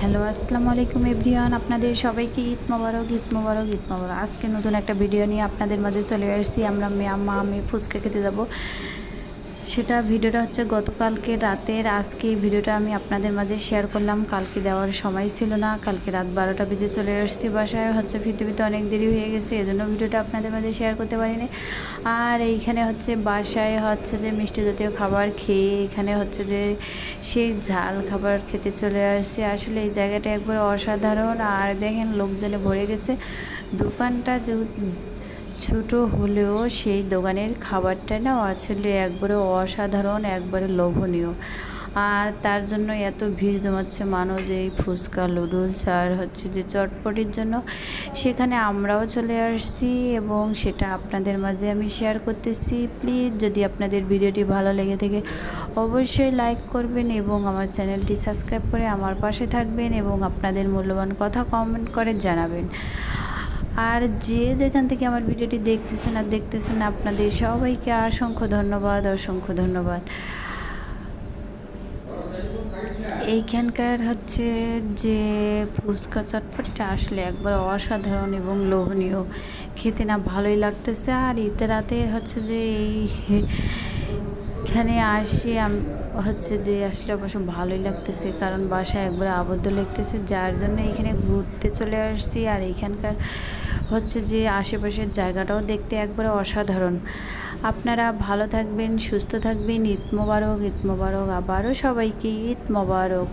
Hello, আসসালামু আলাইকুম everyone. আপনাদের সবাইকে ঈদ মোবারক ঈদ মোবারক ঈদ মোবারক। আজকে নতুন একটা ভিডিও নিয়ে আপনাদের মাঝে চলে আসছি। আমরা মা আমি ফুচকা খেতে যাব। সেটা ভিডিওটা হচ্ছে গতকালকে রাতের, আজকে ভিডিওটা আমি আপনাদের মাঝে শেয়ার করলাম। কালকে দেওয়ার সময় ছিল না, কালকে রাত বারোটা বেজে চলে আসছি বাসায়। হচ্ছে ফিরতে অনেক দেরি হয়ে গেছে, এজন্য ভিডিওটা আপনাদের মাঝে শেয়ার করতে পারিনি। আর এইখানে হচ্ছে বাসায় হচ্ছে যে মিষ্টি জাতীয় খাবার খেয়ে এখানে হচ্ছে যে সেই ঝাল খাবার খেতে চলে আসছে। আসলে এই জায়গাটা একবার অসাধারণ। আর দেখেন লোকজনে ভরে গেছে। দোকানটা যে ছোট হলেও সেই দোকানের খাবারটা না আসলে একবারে অসাধারণ, একবারে লোভনীয়। আর তার জন্য এত ভিড় জমাচ্ছে মানুষ এই ফুচকা, নুডলস আর হচ্ছে যে চটপটির জন্য। সেখানে আমরাও চলে আসছি এবং সেটা আপনাদের মাঝে আমি শেয়ার করতেছি। প্লিজ যদি আপনাদের ভিডিওটি ভালো লেগে থাকে, অবশ্যই লাইক করবেন এবং আমার চ্যানেলটি সাবস্ক্রাইব করে আমার পাশে থাকবেন এবং আপনাদের মূল্যবান কথা কমেন্ট করে জানাবেন। আর যে যেখান থেকে আমার ভিডিওটি দেখতেছেন আর দেখতেছেন, আপনাদের সবাইকে অসংখ্য ধন্যবাদ অসংখ্য ধন্যবাদ। এইখানকার হচ্ছে যে ফুচকা চটপটিটা আসলে একবার অসাধারণ এবং লোভনীয়। খেতে না ভালোই লাগতেছে আর ঈতে রাতে হচ্ছে যে এই এখানে আসি হচ্ছে যে আসলে অবশ্য ভালোই লাগতেছে কারণ বাসায় একবার আবদ্ধ লাগতেছে, যার জন্য এখানে ঘুরতে চলে আসছি আর এখানকার হচ্ছে যে আশেপাশের জায়গাটাও দেখতে একবারে অসাধারণ। আপনারা ভালো থাকবেন, সুস্থ থাকবেন, ঈদ মোবারক ঈদ মোবারক, আবারও সবাইকে ঈদ মোবারক।